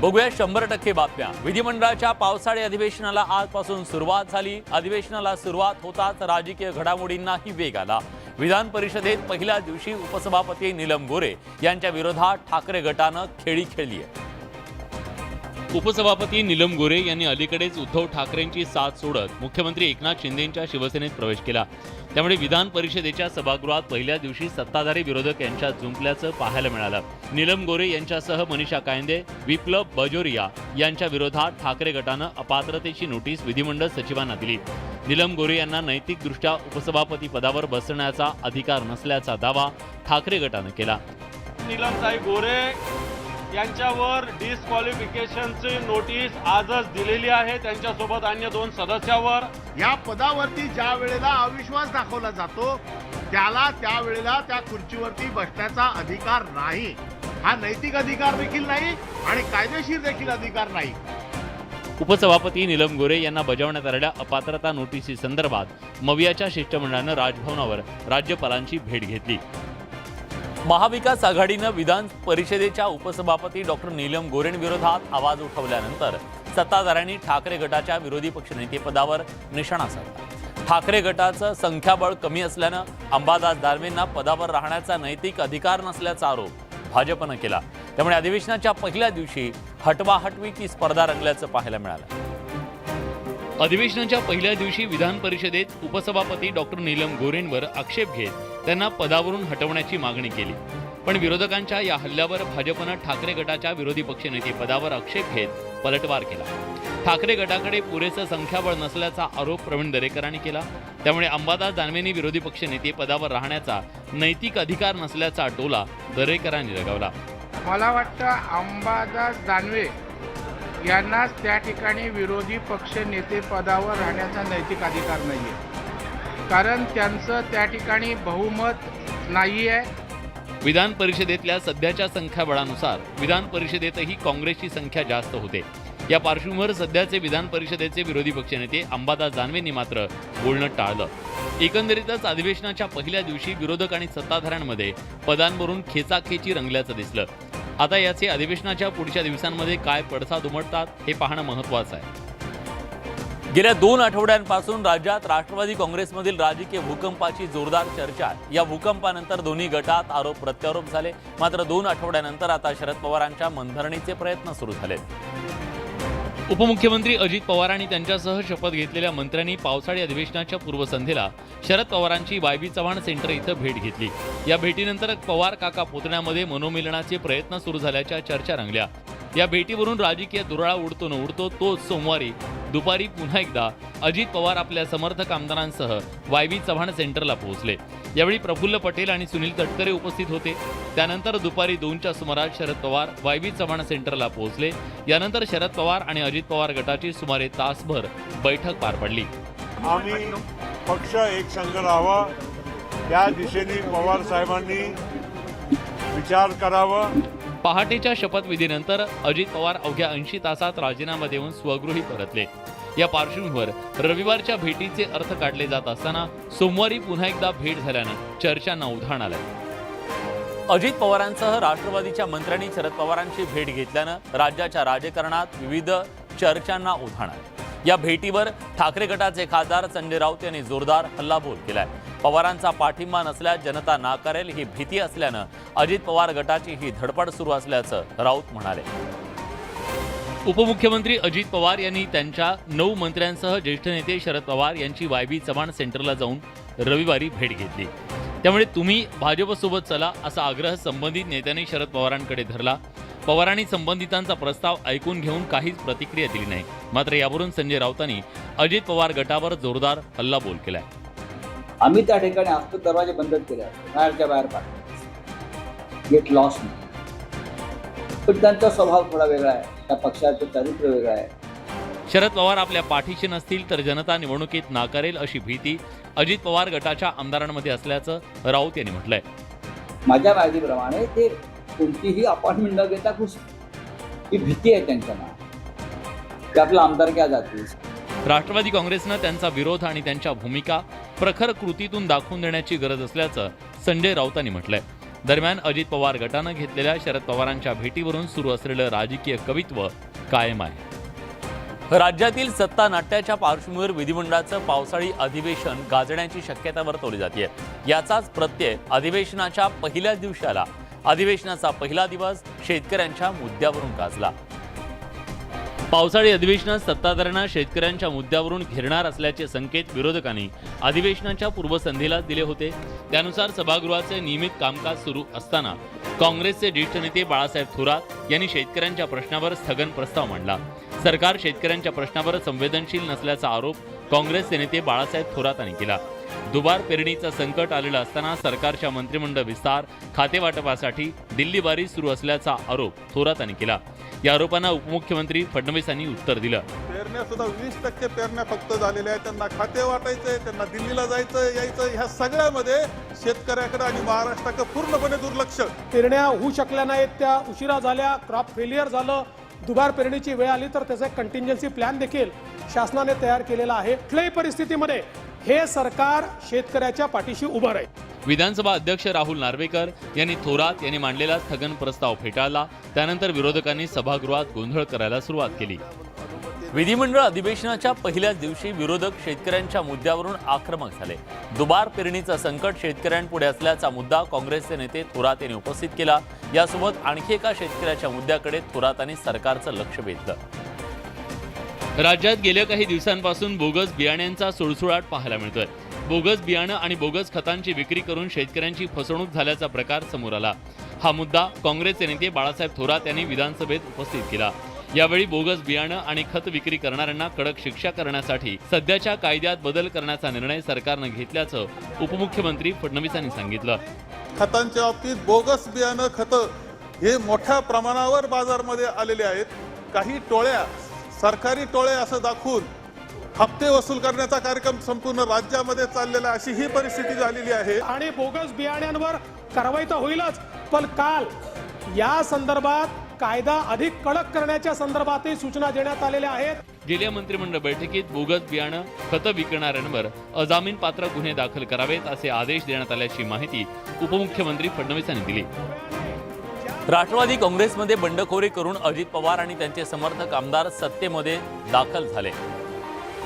बघूया शंभर टक्के बातम्या. विधिमंडळाच्या पावसाळी अधिवेशनाला आजपासून सुरुवात झाली. अधिवेशनाला सुरुवात होताच राजकीय घडामोडींनाही वेग आला. विधान परिषदेत पहिल्या दिवशी उपसभापती नीलम गोरे यांच्या विरोधात ठाकरे गटानं खेळी खेळली आहे उपसभापती निलम गोरे यांनी अलीकडेच उद्धव ठाकरेंची साथ सोडत मुख्यमंत्री एकनाथ शिंदेंच्या शिवसेनेत प्रवेश केला. त्यामुळे विधान परिषदेच्या सभागृहात पहिल्या दिवशी सत्ताधारी विरोधक यांच्यात जुंपल्याचं पाहायला मिळालं. नीलम गोरे यांच्यासह मनीषा कायंदे विप्लव बजोरिया यांच्या विरोधात ठाकरे गटानं अपात्रतेची नोटीस विधिमंडळ सचिवांना दिली. निलम गोरे यांना नैतिकदृष्ट्या उपसभापती पदावर बसण्याचा अधिकार नसल्याचा दावा ठाकरे गटानं केला. नीलमताई गोरे यांच्यावर डिस्क्वालिफिकेशनची नोटीस आजच दिलेली आहे. त्यांच्यासोबत अन्य दोन सदस्यावर. या पदावरती ज्या वेळेला अविश्वास दाखवला जातो त्याला त्या वेळेला त्या खुर्चीवरती बसण्याचा अधिकार नाही. हा नैतिक अधिकार देखील नाही आणि कायदेशीर देखील अधिकार नाही. उपसभापती निलम गोरे यांना बजावण्यात आलेल्या अपात्रता नोटिसी संदर्भात मवियाच्या शिष्टमंडळानं राजभवनावर राज्यपालांची भेट घेतली. महाविकास आघाडीनं विधान परिषदेच्या उपसभापती डॉक्टर नीलम गोरेंविरोधात आवाज उठवल्यानंतर सत्ताधाऱ्यांनी ठाकरे गटाच्या विरोधी पक्षनेतेपदावर निशाणा साधला. ठाकरे गटाचं संख्याबळ कमी असल्यानं अंबादास दानवेंना पदावर राहण्याचा नैतिक अधिकार नसल्याचा आरोप भाजपनं केला. त्यामुळे अधिवेशनाच्या पहिल्या दिवशी हटवाहटवीची स्पर्धा रंगल्याचं पाहायला मिळालं. अधिवेशनाच्या पहिल्या दिवशी विधान परिषदेत उपसभापती डॉक्टर नीलम गोरेंवर आक्षेप घेत त्यांना पदावरून हटवण्याची मागणी केली. पण विरोधकांच्या या हल्ल्यावर भाजपनं ठाकरे गटाच्या विरोधी पक्षनेते पदावर आक्षेप घेत पलटवार केला. ठाकरे गटाकडे पुरेसं संख्याबळ नसल्याचा आरोप प्रवीण दरेकरांनी केला. त्यामुळे अंबादास दानवेंनी विरोधी पक्षनेते पदावर राहण्याचा नैतिक अधिकार नसल्याचा टोला दरेकरांनी लगावला. मला वाटतं अंबादास दानवे यांनाच त्या ठिकाणी विरोधी पक्ष नेते पदावर राहण्याचा नैतिक अधिकार नाही आहे कारण त्यांचं त्या ठिकाणी बहुमत नाही आहे विधान परिषदेतल्या सध्याच्या संख्याबळानुसार विधान परिषदेतही काँग्रेसची संख्या जास्त होते. या पार्श्वभूमीवर सध्याचे विधान परिषदेचे विरोधी पक्षनेते अंबादास दानवेंनी मात्र बोलणं टाळलं. एकंदरीतच अधिवेशनाच्या पहिल्या दिवशी विरोधक आणि सत्ताधाऱ्यांमध्ये पदांवरून खेचाखेची रंगल्याचं दिसलं. आता याचे अधिवेशनाच्या पुढच्या दिवसांमध्ये काय पडसाद उमटतात हे पाहणं महत्त्वाचं आहे. गेल्या दोन आठवड्यांपासून राज्यात राष्ट्रवादी काँग्रेसमधील राजकीय भूकंपाची जोरदार चर्चा आहे. या भूकंपानंतर दोन्ही गटात आरोप प्रत्यारोप झाले. मात्र दोन आठवड्यानंतर आता शरद पवारांच्या मंथरणीचे प्रयत्न सुरू झालेत. उपमुख्यमंत्री अजित पवार आणि त्यांच्यासह शपथ घेतलेल्या मंत्र्यांनी पावसाळी अधिवेशनाच्या पूर्वसंध्येला शरद पवारांची वायबी चव्हाण सेंटर इथं भेट घेतली. या भेटीनंतर पवार काका पुतण्यामध्ये मनोमिलनाचे प्रयत्न सुरू झाल्याच्या चर्चा रंगल्या. या भेटीवरून राजकीय दुराळा उडतो न उडतो तोच सोमवारी दुपारी पुन्हा एकदा अजित पवार आपल्या समर्थक आमदारांसह वायबी चव्हाण सेंटरला पोहोचले. यावेळी प्रफुल्ल पटेल आणि सुनील तटकरे उपस्थित होते. त्यानंतर दुपारी दोनच्या सुमारास शरद पवार वायबी चव्हाण सेंटरला पोहोचले. यानंतर शरद पवार आणि अजित पवार गटाची सुमारे तासभर बैठक पार पडली. आम्ही पक्ष एक संघ राहावा. त्या दिशेने पवार साहेबांनी विचार करावा. पहाटेच्या शपथविधीनंतर अजित पवार अवघ्या ऐंशी तासात राजीनामा देऊन स्वगृही परतले. या पार्श्वभूमीवर रविवारच्या भेटीचे अर्थ काढले जात असताना सोमवारी पुन्हा एकदा भेट झाल्यानं चर्चांना उधाण आलं. अजित पवारांसह राष्ट्रवादीच्या मंत्र्यांनी शरद पवारांची भेट घेतल्यानं राज्याच्या राजकारणात विविध चर्चांना उधाण आलं. या भेटीवर ठाकरे गटाचे खासदार संजय राऊत यांनी जोरदार हल्लाबोल केलाय. पवारांचा पाठिंबा नसल्यास जनता नाकारेल ही भीती असल्यानं अजित पवार गटाची ही धडपड सुरू असल्याचं राऊत म्हणाले. उपमुख्यमंत्री अजित पवार यांनी त्यांच्या नऊ मंत्र्यांसह ज्येष्ठ नेते शरद पवार यांची वायबी चव्हाण सेंटरला जाऊन रविवारी भेट घेतली. त्यामुळे तुम्ही भाजपसोबत चला असा आग्रह संबंधित नेत्यांनी शरद पवारांकडे धरला. पवारांनी संबंधितांचा प्रस्ताव ऐकून घेऊन काहीच प्रतिक्रिया दिली नाही. मात्र यावरून संजय राऊतांनी अजित पवार गटावर जोरदार हल्लाबोल केलाय. आम्ही त्या ठिकाणी असतो दरवाजे बंद केले बाहेरच्या बाहेर गेट लॉस नाही. पण त्यांचा स्वभाव थोडा वेगळा आहे. त्या पक्षाचं चरित्र वेगळं आहे. शरद पवार आपल्या पाठीशी नसतील तर जनता निवडणुकीत नाकारेल अशी भीती अजित पवार गटाच्या आमदारांमध्ये असल्याचं राऊत यांनी म्हटलंय. माझ्या माहितीप्रमाणे ते कोणतीही अपॉइंटमेंट न घेता खुश ही भीती आहे त्यांच्याना ते आपलं आमदार क्या जातील राष्ट्रवादी काँग्रेसनं त्यांचा विरोध आणि त्यांच्या भूमिका प्रखर कृतीतून दाखवून देण्याची गरज असल्याचं संजय राऊतांनी म्हटलंय. दरम्यान अजित पवार गटानं घेतलेल्या शरद पवारांच्या भेटीवरून सुरू असलेलं राजकीय कवित्व कायम आहे. राज्यातील सत्ता नाट्याच्या पार्श्वभूमीवर विधिमंडळाचं पावसाळी अधिवेशन गाजण्याची शक्यता वर्तवली जाते याचाच प्रत्यय अधिवेशनाच्या पहिल्याच दिवशी आला अधिवेशनाचा पहिला दिवस शेतकऱ्यांच्या मुद्द्यावरून गाजला. पावसाळी अधिवेशनात सत्ताधाऱ्यांना शेतकऱ्यांच्या मुद्द्यावरून घेरणार असल्याचे संकेत विरोधकांनी अधिवेशनाच्या पूर्वसंध्येला दिले होते. त्यानुसार सभागृहाचे नियमित कामकाज सुरू असताना काँग्रेसचे ज्येष्ठ नेते बाळासाहेब थोरात यांनी शेतकऱ्यांच्या प्रश्नावर स्थगन प्रस्ताव मांडला. सरकार शेतकऱ्यांच्या प्रश्नावर संवेदनशील नसल्याचा आरोप काँग्रेसचे नेते बाळासाहेब थोरातांनी केला. दुबार पेरणीचं संकट आलेलं असताना सरकारच्या मंत्रिमंडळ विस्तार खातेवाटपासाठी दिल्लीबारी सुरू असल्याचा आरोप थोरातांनी केला. या आरोपांना उपमुख्यमंत्री फडणवीस यांनी उत्तर दिलं. पेरण्या सुद्धा वीस टक्के पेरण्या फक्त झालेल्या आहेत. त्यांना खाते वाटायचंय त्यांना दिल्लीला जायचं यायचं ह्या सगळ्यामध्ये शेतकऱ्याकडे आणि महाराष्ट्राकडे पूर्णपणे दुर्लक्ष. पेरण्या होऊ शकल्या नाहीत त्या उशिरा झाल्या क्रॉप फेलियर झालं दुबार पेरणीची वेळ आली तर त्याचा कंटिंजन्सी प्लॅन देखील शासनाने तयार केलेला आहे. कुठल्याही परिस्थितीमध्ये हे सरकार शेतकऱ्याच्या पाठीशी उभं राहील. विधानसभा अध्यक्ष राहुल नार्वेकर यांनी थोरात यांनी मांडलेला स्थगन प्रस्ताव फेटाळला. त्यानंतर विरोधकांनी सभागृहात गोंधळ करायला सुरुवात केली. विधिमंडळ अधिवेशनाच्या पहिल्याच दिवशी विरोधक शेतकऱ्यांच्या मुद्द्यावरून आक्रमक झाले. दुबार पेरणीचं संकट शेतकऱ्यांपुढे असल्याचा मुद्दा काँग्रेसचे नेते थोरात यांनी उपस्थित केला. यासोबत आणखी एका शेतकऱ्याच्या मुद्द्याकडे थोरातांनी सरकारचं लक्ष वेधलं. राज्यात गेल्या काही दिवसांपासून बोगस बियाण्यांचा सुळसुळाट पाहायला मिळतोय. बोगस बियाणं आणि बोगस खतांची विक्री करून शेतकऱ्यांची फसवणूक झाल्याचा प्रकार समोर आला. हा मुद्दा काँग्रेसचे नेते बाळासाहेब थोरात यांनी विधानसभेत उपस्थित केला. यावेळी बोगस बियाणं आणि खत विक्री करणाऱ्यांना कडक शिक्षा करण्यासाठी सध्याच्या कायद्यात बदल करण्याचा निर्णय सरकारनं घेतल्याचं उपमुख्यमंत्री फडणवीसांनी सांगितलं. खतांच्या बाबतीत बोगस बियाणं खतं हे मोठ्या प्रमाणावर बाजारमध्ये आलेले आहेत. काही टोळ्या सरकारी टोळ्या असं दाखवून हप्ते वसूल करण्याचा कार्यक्रम संपूर्ण राज्यामध्ये चाललेला. अशी ही परिस्थिती झालेली आहे. आणि बोगस बियाण्यांवर कारवाई तर होईलच पण काल या संदर्भात कायदा अधिक कडक करण्याच्या संदर्भातही सूचना देण्यात आलेल्या आहेत. गेल्या मंत्रिमंडळ बैठकीत बोगस बियाणं खतं विकणाऱ्यांवर अजामीन पात्र गुन्हे दाखल करावेत असे आदेश देण्यात आल्याची माहिती उपमुख्यमंत्री फडणवीस यांनी दिली. राष्ट्रवादी काँग्रेसमध्ये बंडखोरी करून अजित पवार आणि त्यांचे समर्थक आमदार सत्तेमध्ये दाखल झाले.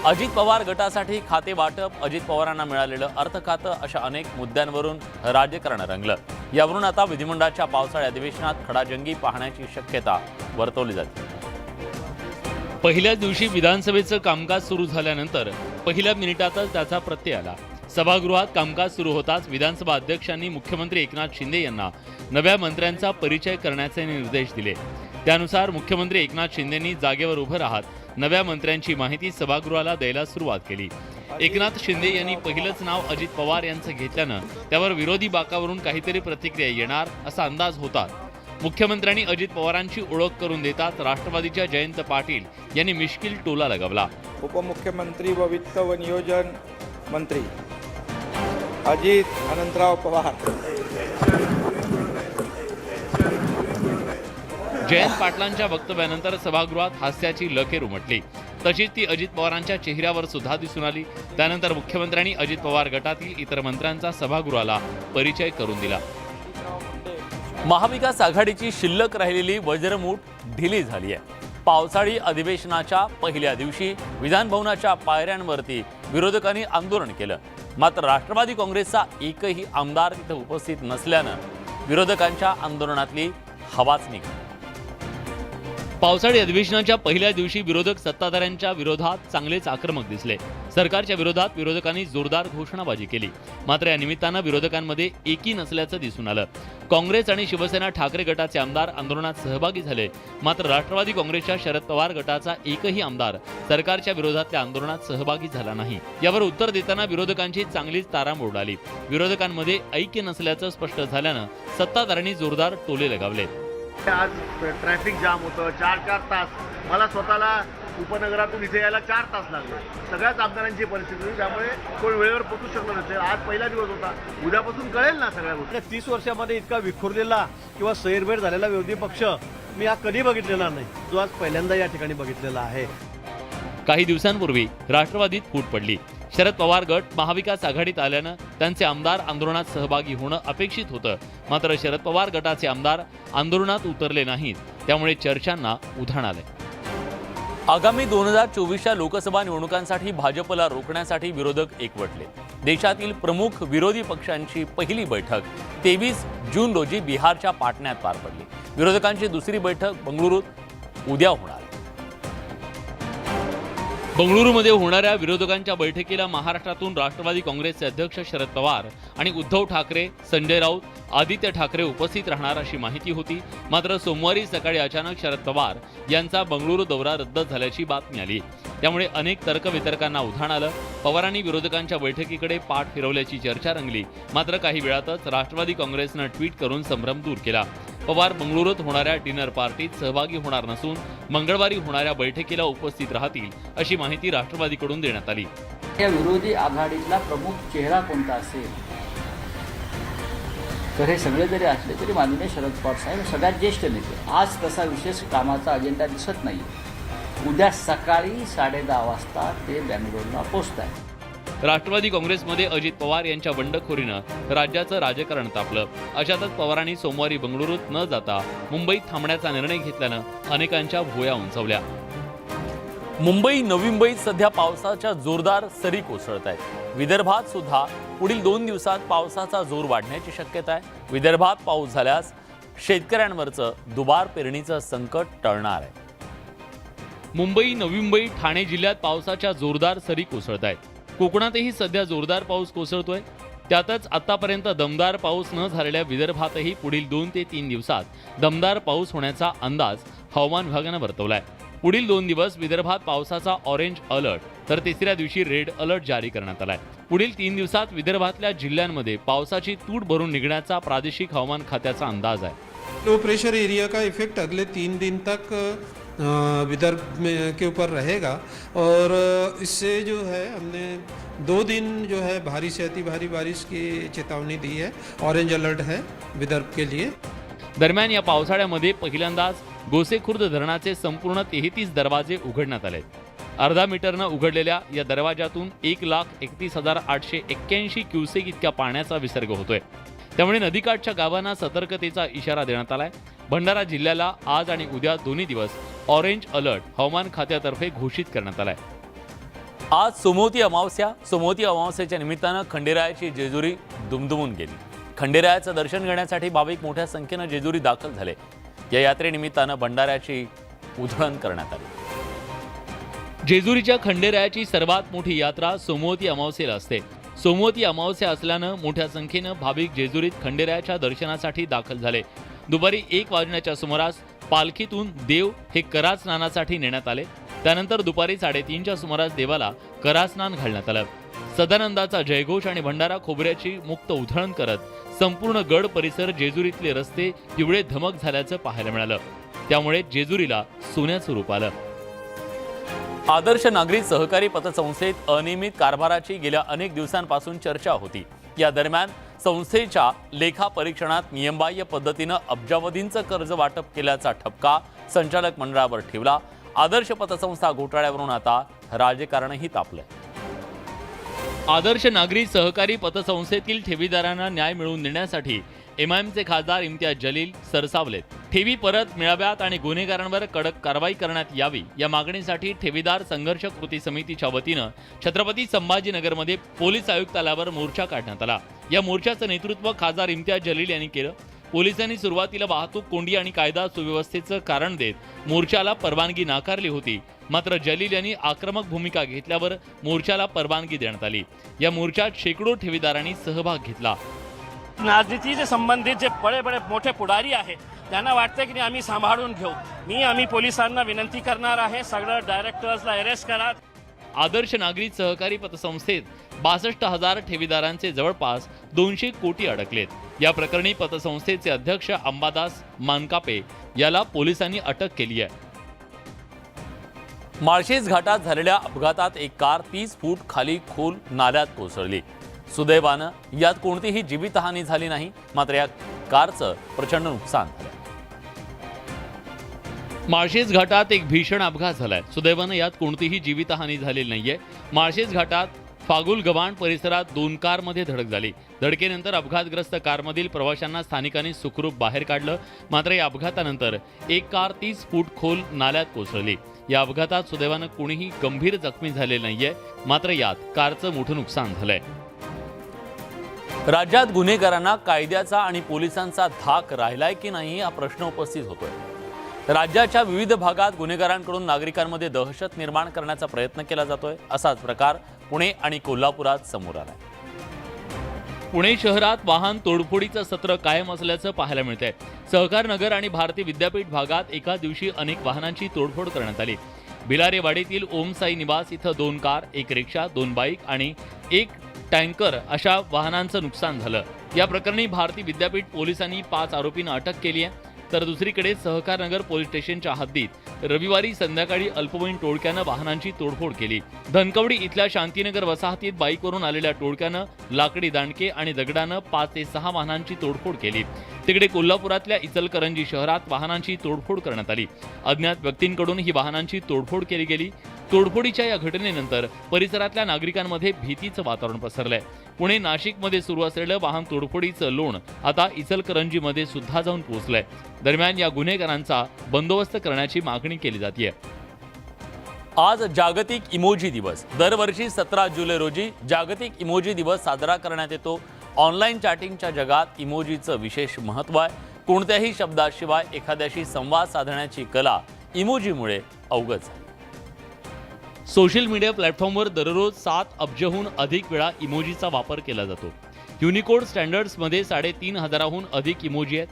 अजित पवार गटासाठी खाते वाटप अजित पवारांना मिळालेलं अर्थखातं अशा अनेक मुद्द्यांवरून राजकारण रंगलं. यावरून आता विधिमंडळाच्या पावसाळी अधिवेशनात खडाजंगी पाहण्याची शक्यता वर्तवली जाते. पहिल्याच दिवशी विधानसभेचं कामकाज सुरू झाल्यानंतर पहिल्या मिनिटातच त्याचा प्रत्यय आला. सभागृहात कामकाज सुरू होताच विधानसभा अध्यक्षांनी मुख्यमंत्री एकनाथ शिंदे यांना नव्या मंत्र्यांचा परिचय करण्याचे निर्देश दिले. त्यानुसार मुख्यमंत्री एकनाथ शिंदेंनी जागेवर उभं राहत नव्या मंत्र्यांची माहिती सभागृहाला द्यायला सुरुवात केली. एकनाथ शिंदे यांनी पहिलंच नाव अजित पवार यांचं घेतल्यानं त्यावर विरोधी बाकावरून काहीतरी प्रतिक्रिया येणार असा अंदाज होता. मुख्यमंत्र्यांनी अजित पवारांची ओळख करून देतात राष्ट्रवादीच्या जयंत पाटील यांनी मिश्किल टोला लगावला. उपमुख्यमंत्री व वित्त व नियोजन मंत्री अजित अनंतराव पवार. जयंत पाटलांच्या वक्तव्यानंतर सभागृहात हास्याची लकेर उमटली. तशीच ती अजित पवारांच्या चेहऱ्यावर सुद्धा दिसून आली. त्यानंतर मुख्यमंत्र्यांनी अजित पवार गटातील इतर मंत्र्यांचा सभागृहाला परिचय करून दिला. महाविकास आघाडीची शिल्लक राहिलेली वज्रमूठ ढिली झाली आहे. पावसाळी अधिवेशनाच्या पहिल्या दिवशी विधानभवनाच्या पायऱ्यांवरती विरोधकांनी आंदोलन केलं. मात्र राष्ट्रवादी काँग्रेसचा एकही आमदार तिथे उपस्थित नसल्यानं विरोधकांच्या आंदोलनातली हवाच निघाली. पावसाळी अधिवेशनाच्या पहिल्या दिवशी विरोधक सत्ताधाऱ्यांच्या विरोधात चांगलेच आक्रमक दिसले. सरकारच्या विरोधात विरोधकांनी जोरदार घोषणाबाजी केली. मात्र या निमित्तानं विरोधकांमध्ये एकी नसल्याचं दिसून आलं. काँग्रेस आणि शिवसेना ठाकरे गटाचे आमदार आंदोलनात सहभागी झाले. मात्र राष्ट्रवादी काँग्रेसच्या शरद पवार गटाचा एकही आमदार सरकारच्या विरोधातल्या आंदोलनात सहभागी झाला नाही. यावर उत्तर देताना विरोधकांची चांगलीच तारांबळ उडाली विरोधकांमध्ये ऐक्य नसल्याचं स्पष्ट झाल्यानं सत्ताधाऱ्यांनी जोरदार टोले लगावले. आज ट्रॅफिक जाम होतं. चार चार तास. मला स्वतःला उपनगरातून इथे यायला चार तास लागले. सगळ्याच आमदारांची परिस्थिती होती त्यामुळे कोण वेळेवर पोहोचू शकलो नसेल. आज पहिला दिवस होता. उद्यापासून कळेल ना सगळ्या गोष्टी. तीस वर्षामध्ये इतका विखुरलेला किंवा सैरभैर झालेला विरोधी पक्ष मी हा कधी बघितलेला नाही. जो आज पहिल्यांदा या ठिकाणी बघितलेला आहे. काही दिवसांपूर्वी राष्ट्रवादीत फूट पडली. शरद पवार गट महाविकास आघाडीत आल्यानं त्यांचे आमदार आंदोलनात सहभागी होणं अपेक्षित होतं. मात्र शरद पवार गटाचे आमदार आंदोलनात उतरले नाहीत. त्यामुळे चर्चांना उधाण आलंय. आगामी दोन हजार चोवीसच्या लोकसभा निवडणुकांसाठी भाजपला रोखण्यासाठी विरोधक एकवटले. देशातील प्रमुख विरोधी पक्षांची पहिली बैठक तेवीस जून रोजी बिहारच्या पाटण्यात पार पडली. विरोधकांची दुसरी बैठक बंगळुरूत. उद्या होणार. बंगळुरूमध्ये होणाऱ्या विरोधकांच्या बैठकीला महाराष्ट्रातून राष्ट्रवादी काँग्रेसचे अध्यक्ष शरद पवार आणि उद्धव ठाकरे संजय राऊत आदित्य ठाकरे उपस्थित राहणार अशी माहिती होती. मात्र सोमवारी सकाळी अचानक शरद पवार यांचा बंगळुरू दौरा रद्द झाल्याची बातमी आली. त्यामुळे अनेक तर्कवितर्कांना उधाण आलं. पवारांनी विरोधकांच्या बैठकीकडे पाठ फिरवल्याची चर्चा रंगली. मात्र काही वेळातच राष्ट्रवादी काँग्रेसनं ट्विट करून संभ्रम दूर केला. पवार बंगळुरूत होणाऱ्या डिनर पार्टीत सहभागी होणार नसून मंगळवारी होणाऱ्या बैठकीला उपस्थित राहतील अशी माहिती राष्ट्रवादीकडून देण्यात आली. या विरोधी आघाडीतला प्रमुख चेहरा कोणता असेल? तर हे सगळे जरी असले तरी माननीय शरद पवार साहेब सगळ्यात ज्येष्ठ नेते. आज तसा विशेष कामाचा अजेंडा दिसत नाही उद्या सकाळी साडेदहा वाजता ते बँगलोरला पोचत आहे राष्ट्रवादी काँग्रेसमध्ये अजित पवार यांच्या बंडखोरीनं राज्याचं राजकारण तापलं. अशातच पवारांनी सोमवारी बंगळुरूत न जाता मुंबईत थांबण्याचा निर्णय घेतल्यानं अनेकांच्या भोया उंचावल्या. मुंबई नवी मुंबईत सध्या पावसाच्या जोरदार सरी कोसळत आहेत विदर्भात सुद्धा पुढील दोन दिवसात पावसाचा जोर वाढण्याची शक्यता आहे. विदर्भात पाऊस झाल्यास शेतकऱ्यांवरचं दुबार पेरणीचं संकट टळणार आहे. मुंबई नवी मुंबई ठाणे जिल्ह्यात पावसाच्या जोरदार सरी कोसळत आहेत कोकणातही सध्या जोरदार पाऊस कोसळतोय. त्यातच आतापर्यंत दमदार पाऊस न झालेल्या विदर्भातही पुढील दोन ते तीन दिवसात दमदार पाऊस होण्याचा अंदाज हवामान विभागानं वर्तवलाय. पुढील दोन दिवस विदर्भात पावसाचा ऑरेंज अलर्ट तर तिसऱ्या दिवशी रेड अलर्ट जारी करण्यात आलाय. पुढील तीन दिवसात विदर्भातल्या जिल्ह्यांमध्ये पावसाची तूट भरून निघण्याचा प्रादेशिक हवामान खात्याचा अंदाज आहे. लो प्रेशर एरिया का इफेक्ट अगले तीन दिन तक विदर्भ में के ऊपर रहेगा। और इससे जो है हमने दो दिन जो है भारी से अति भारी बारिश की चेतावनी दी है। ऑरेंज अलर्ट है विदर्भ के लिए। दरम्यान या पावसाळ्यामध्ये पहिल्यांदाच गोसेखुर्द धरणाचे संपूर्ण तेहतीस दरवाजे उघडण्यात आले अर्धा मीटरनं उघडलेल्या या दरवाजातून एक लाख एकतीस हजार आठशे एक्क्याऐंशी क्युसेक इतक्या पाण्याचा विसर्ग होतोय. त्यामुळे नदीकाठच्या गावांना सतर्कतेचा इशारा देण्यात आलाय. भंडारा जिल्ह्याला आज आणि उद्या दोन्ही दिवस ऑरेंज अलर्ट हवामान खात्यातर्फे घोषित करण्यात आलाय. आज सोमवती अमावस्या. सोमवती अमावस्येच्या निमित्तानं खंडेरायाची जेजुरी दुमदुमून गेली. खंडेरायाचं दर्शन घेण्यासाठी भाविक मोठ्या संख्येनं जेजुरी दाखल झाले. या यात्रेनिमित्तानं भंडाऱ्याची उधळण करण्यात आली. जेजुरीच्या खंडेरायाची सर्वात मोठी यात्रा सोमवती अमावस्येला असते. सोमवती अमावस्या असल्यानं मोठ्या संख्येनं भाविक जेजुरीत खंडेरायाच्या दर्शनासाठी दाखल झाले. दुपारी एक वाजण्याच्या सुमारास पालखीतून देव हे करास्नानासाठी नेण्यात आले. त्यानंतर दुपारी साडेतीनच्या सुमारास देवाला करास्नान घालण्यात आलं. सदानंदाचा जयघोष आणि भंडारा खोबऱ्याची मुक्त उधळण करत संपूर्ण गड परिसर जेजुरीतले रस्ते पिवळे धमक झाल्याचं पाहायला मिळालं. त्यामुळे जेजुरीला सोन्याचं रूप आलं. आदर्श नागरिक सहकारी पतसंस्थेत अनियमित कारभाराची गेल्या अनेक दिवसांपासून चर्चा होती. या दरम्यान संस्थेच्या लेखा परीक्षणात नियमबाह्य पद्धतीनं अब्जावधींचं कर्ज वाटप केल्याचा ठपका संचालक मंडळावर ठेवला. आदर्श पतसंस्था घोटाळ्यावरून आता राजकारणही तापलंय. आदर्श नागरी सहकारी पतसंस्थेतील ठेवीदारांना न्याय मिळवून देण्यासाठी एमआयएमचे खासदार इम्तियाज जलील सरसावलेत. ठेवी परत मिळाव्यात आणि गुन्हेगारांवर कडक कारवाई करण्यात यावी या मागणीसाठी ठेवीदार संघर्ष कृती समितीच्या वतीनं छत्रपती संभाजीनगरमध्ये पोलीस आयुक्तालयावर मोर्चा काढण्यात आला. या मोर्चाचं नेतृत्व खासदार इम्तियाज जलील यांनी केलं. पोलिसांनी सुरुवातीला वाहतूक कोंडी आणि कायदा सुव्यवस्थेचं कारण देत मोर्चाला परवानगी नाकारली होती. मात्र जलील यांनी आक्रमक भूमिका घेतल्यावर मोर्चाला परवानगी देण्यात आली. या मोर्चात शेकडो ठेवीदारांनी सहभाग घेतला. राजनीतीचे संबंधित जे बडे बडे मोठे पुढारी आहे त्यांना वाटतं की नाही आम्ही सांभाळून घेऊ. मी आम्ही पोलिसांना विनंती करणार आहे सगळं डायरेक्टर्सला अरेस्ट करा. आदर्श नागरी सहकारी पतसंस्थेत बासष्ट हजार ठेवीदारांचे जवळपास दोनशे कोटी अडकलेत. या प्रकरणी पतसंस्थेचे अध्यक्ष अंबादास मानकापे याला पोलिसांनी अटक केली आहे. माळशेज घाटात झालेल्या अपघातात एक कार तीस फूट खाली खोल नाल्यात कोसळली. सुदैवानं यात कोणतीही जीवितहानी झाली नाही मात्र या कारचं प्रचंड नुकसान झालं माळशेज घाटात एक भीषण अपघात झालाय. सुदैवानं यात कोणतीही जीवितहानी झालेली नाहीये. माळशेज घाटात फागुल गव्हाण परिसरात दोन कारमध्ये धडक झाली. धडकेनंतर अपघातग्रस्त कारमधील प्रवाशांना स्थानिकांनी सुखरूप बाहेर काढलं. मात्र या अपघातानंतर एक कार तीस फूट खोल नाल्यात कोसळली. या अपघातात सुदैवानं कोणीही गंभीर जखमी झालेलं नाहीये. मात्र यात कारचं मोठं नुकसान झालंय. राज्यात गुन्हेगारांना कायद्याचा आणि पोलिसांचा धाक राहिलाय की नाही हा प्रश्न उपस्थित होतोय. राज्याच्या विविध भागात गुन्हेगारांकडून नागरिकांमध्ये दहशत निर्माण करण्याचा प्रयत्न केला जातोय असाच प्रकार पुणे आणि कोल्हापुरात समोर आलाय. पुणे शहरात वाहन तोडफोडीचं सत्र कायम असल्याचं पाहायला मिळतंय. सहकार नगर आणि भारती विद्यापीठ भागात एका दिवशी अनेक वाहनांची तोडफोड करण्यात आली. भिलारेवाडीतील ओमसाई निवास इथं दोन कार एक रिक्षा दोन बाईक आणि एक टँकर अशा वाहनांचं नुकसान झालं. या प्रकरणी भारती विद्यापीठ पोलिसांनी पाच आरोपींना अटक केली आहे. तर दुसरीकडे सहकारनगर पोलीस स्टेशनच्या हद्दीत रविवारी संध्याकाळी अल्पवयीन टोळक्यानं वाहनांची तोडफोड केली. धनकवडी इथल्या शांतीनगर वसाहतीत बाईकवरून आलेल्या टोळक्यानं लाकडी दांडके आणि दगडानं पाच ते सहा वाहनांची तोडफोड केली. तिकडे कोल्हापुरातल्या इचलकरंजी शहरात वाहनांची तोडफोड करण्यात आली. अज्ञात व्यक्तींकडून ही वाहनांची तोडफोड केली गेली. तोडफोडीच्या या घटनेनंतर परिसरातल्या नागरिकांमध्ये भीतीचं वातावरण पसरलंय. पुणे नाशिकमध्ये सुरू असलेलं वाहन तोडफोडीचं लोण आता इचलकरंजीमध्ये सुद्धा जाऊन पोहोचलंय. दरम्यान या गुन्हेगारांचा बंदोबस्त करण्याची मागणी केली जाते आज जागतिक इमोजी दिवस. दरवर्षी सतरा जुलै रोजी जागतिक इमोजी दिवस साजरा करण्यात येतो. ऑनलाईन चॅटिंगच्या जगात इमोजीचं विशेष महत्त्व आहे. कोणत्याही शब्दाशिवाय एखाद्याशी संवाद साधण्याची कला इमोजीमुळे अवगत झाली. सोशल मीडिया प्लॅटफॉर्मवर दररोज सात अब्जहून अधिक वेळा इमोजीचा वापर केला जातो. युनिकोड स्टँडर्ड्समध्ये साडेतीन हजाराहून अधिक इमोजी आहेत.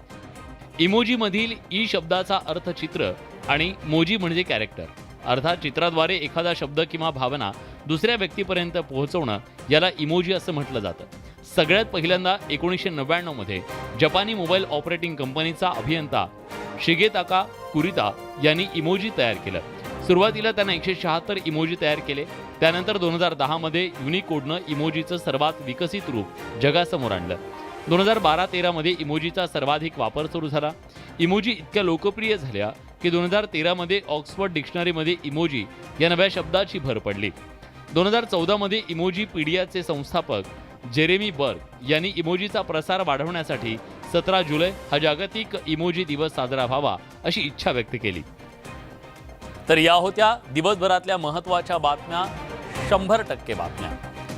इमोजीमधील ई शब्दाचा अर्थ चित्र आणि मोजी म्हणजे कॅरेक्टर. अर्थात चित्राद्वारे एखादा शब्द किंवा भावना दुसऱ्या व्यक्तीपर्यंत पोहोचवणं याला इमोजी असं म्हटलं जातं. सगळ्यात पहिल्यांदा एकोणीसशे नव्याण्णवमध्ये जपानी मोबाईल ऑपरेटिंग कंपनीचा अभियंता शिगेताका कुरिता यांनी इमोजी तयार केलं. सुरुवातीला त्यानं एकशे शहात्तर इमोजी तयार केले. त्यानंतर दोन हजार दहामध्ये युनिकोडनं इमोजीचं सर्वात विकसित रूप जगासमोर आणलं. दोन हजार बारा तेरामध्ये इमोजीचा सर्वाधिक वापर सुरू झाला. इमोजी इतक्या लोकप्रिय झाल्या की दोन हजार तेरामध्ये ऑक्सफर्ड डिक्शनरीमध्ये इमोजी या नव्या शब्दाची भर पडली. दोन हजार चौदामध्ये इमोजी पीडियाचे संस्थापक जेरेमी बर्ग यांनी इमोजीचा प्रसार वाढवण्यासाठी सतरा जुलै हा जागतिक इमोजी दिवस साजरा व्हावा अशी इच्छा व्यक्त केली. तर या होत्या दिवसभरातल्या महत्त्वाच्या बातम्या शंभर टक्के बातम्या.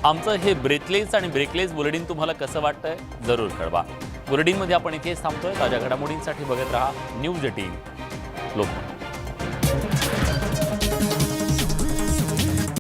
आमचं हे ब्रेकलेस आणि ब्रेकलेस बुलेटिन तुम्हाला कसं वाटतंय जरूर कळवा. बुलेटिनमध्ये आपण इथेच थांबतोय. ताज्या घडामोडींसाठी बघत राहा न्यूज एटीन लोक